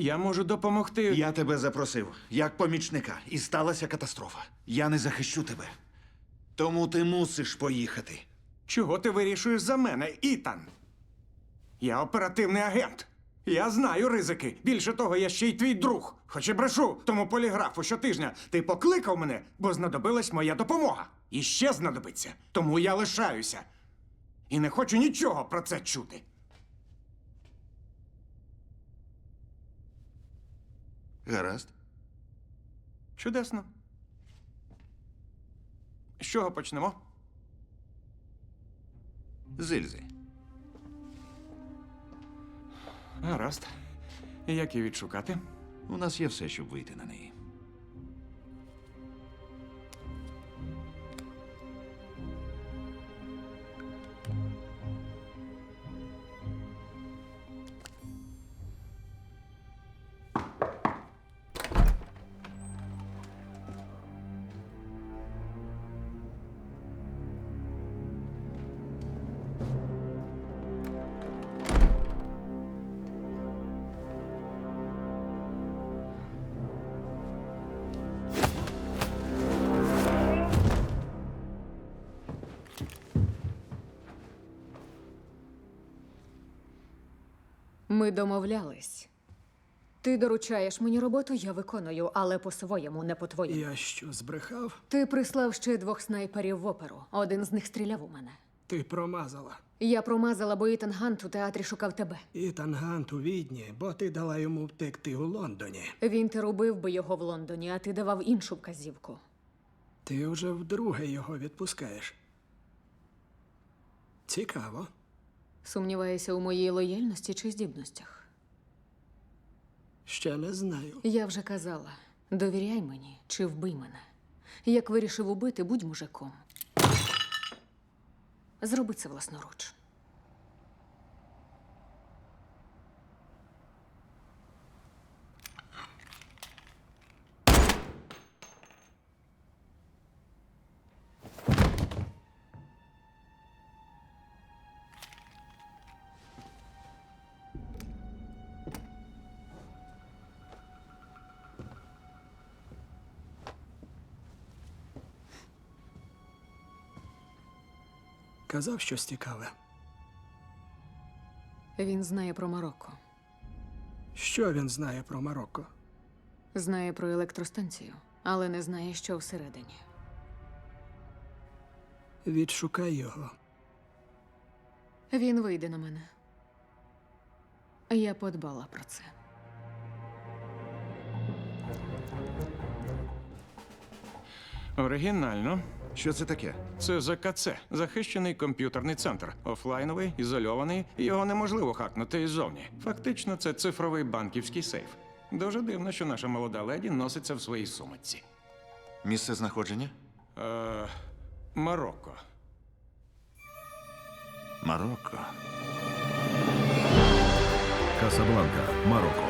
Я можу допомогти. Я тебе запросив як помічника, і сталася катастрофа. Я не захищу тебе. Тому ти мусиш поїхати. Чого ти вирішуєш за мене, Ітан? Я оперативний агент. Я знаю ризики. Більше того, я ще й твій друг. Хоч і брешу тому поліграфу щотижня. Ти покликав мене, бо знадобилась моя допомога. І ще знадобиться. Тому я лишаюся. І не хочу нічого про це чути. Гаразд. Чудесно. З чого почнемо? З Ільзи. Гаразд. Як її відшукати? У нас є все, щоб вийти на неї. Ми домовлялись. Ти доручаєш мені роботу, я виконую, але по-своєму, не по-твоєму. Я що, збрехав? Ти прислав ще двох снайперів в оперу. Один з них стріляв у мене. Ти промазала. Я промазала, бо Ітан Гант у театрі шукав тебе. І Тангант у відні, бо ти дала йому втекти у Лондоні. Він ти робив би його в Лондоні, а ти давав іншу вказівку. Ти вже вдруге його відпускаєш. Цікаво. Сумніваєшся у моїй лояльності чи здібностях. Ще не знаю. Я вже казала: довіряй мені чи вбий мене. Як вирішив убити, будь мужиком. Зроби це власноруч. Казав щось цікаве. Він знає про Марокко, Що він знає про Марокко? знає про електростанцію, але не знає, що всередині. Відшукай його. Він вийде на мене. Я подбала про це. Оригінально. Що це таке? Це ЗКЦ – захищений комп'ютерний центр. Офлайновий, ізольований, його неможливо хакнути іззовні. Фактично, це цифровий банківський сейф. Дуже дивно, що наша молода леді носиться в своїй сумочці. Місце знаходження? Е, Марокко. Марокко. Касабланка, Марокко.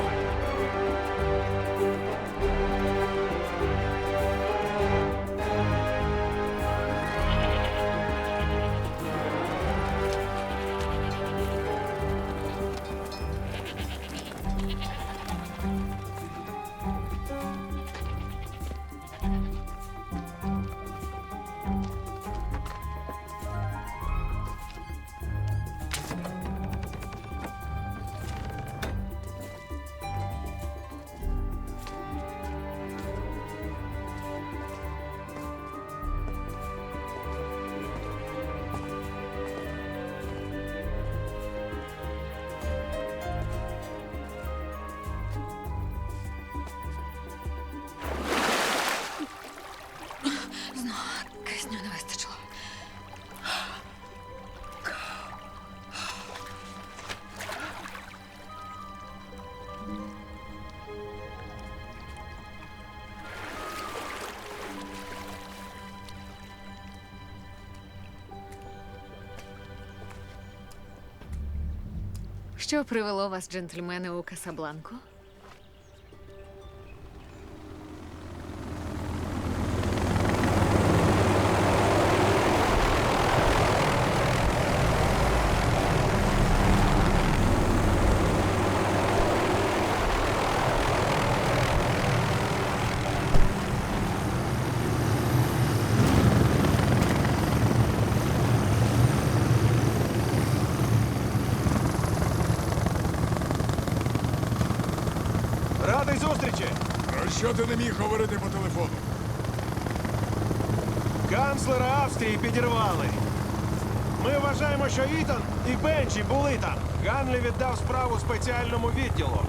Що привело вас, джентльмени, у Касабланку? Зустрічі! Про що ти не міг говорити по телефону? Канцлера Австрії підірвали. Ми вважаємо, що Ітан і Бенчі були там. Ганлі віддав справу спеціальному відділу.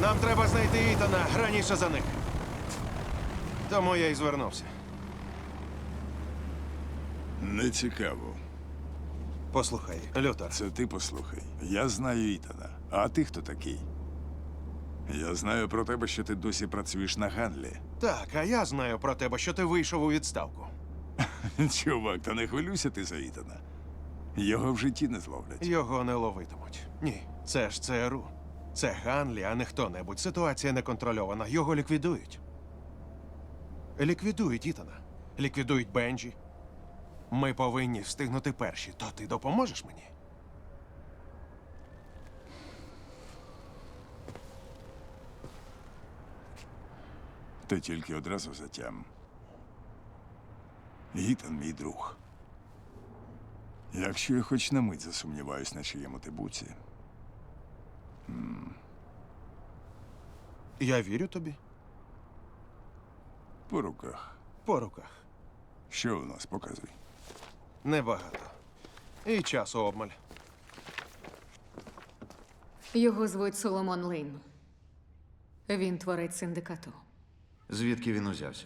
Нам треба знайти Ітана раніше за них. Тому я й звернувся. Не цікаво. Послухай, Лютер. Це ти послухай. Я знаю Ітана. А ти хто такий? Я знаю про тебе, що ти досі працюєш на Ганлі. Так, а я знаю про тебе, що ти вийшов у відставку. Чувак, та не хвилюйся ти за Ітана. Його в житті не зловлять. Його не ловитимуть. Ні, це ж ЦРУ. Це Ганлі, а не хто-небудь. Ситуація неконтрольована. Його ліквідують. Ліквідують Ітана. Ліквідують Бенджі. Ми повинні встигнути перші. То ти допоможеш мені? Ти тільки одразу затям. Ітан мій друг. Якщо я хоч на мить засумніваюсь на чиєму ти буці, Я вірю тобі. по руках. По руках. Що у нас показуй? Небагато. І часу обмаль. Його звуть Соломон Лейн. Він творець синдикату. Звідки він узявся?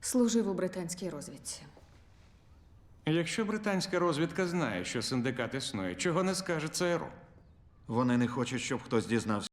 Служив у британській розвідці. Якщо британська розвідка знає, що синдикат існує, чого не скаже ЦРУ? Вони не хочуть, щоб хтось дізнався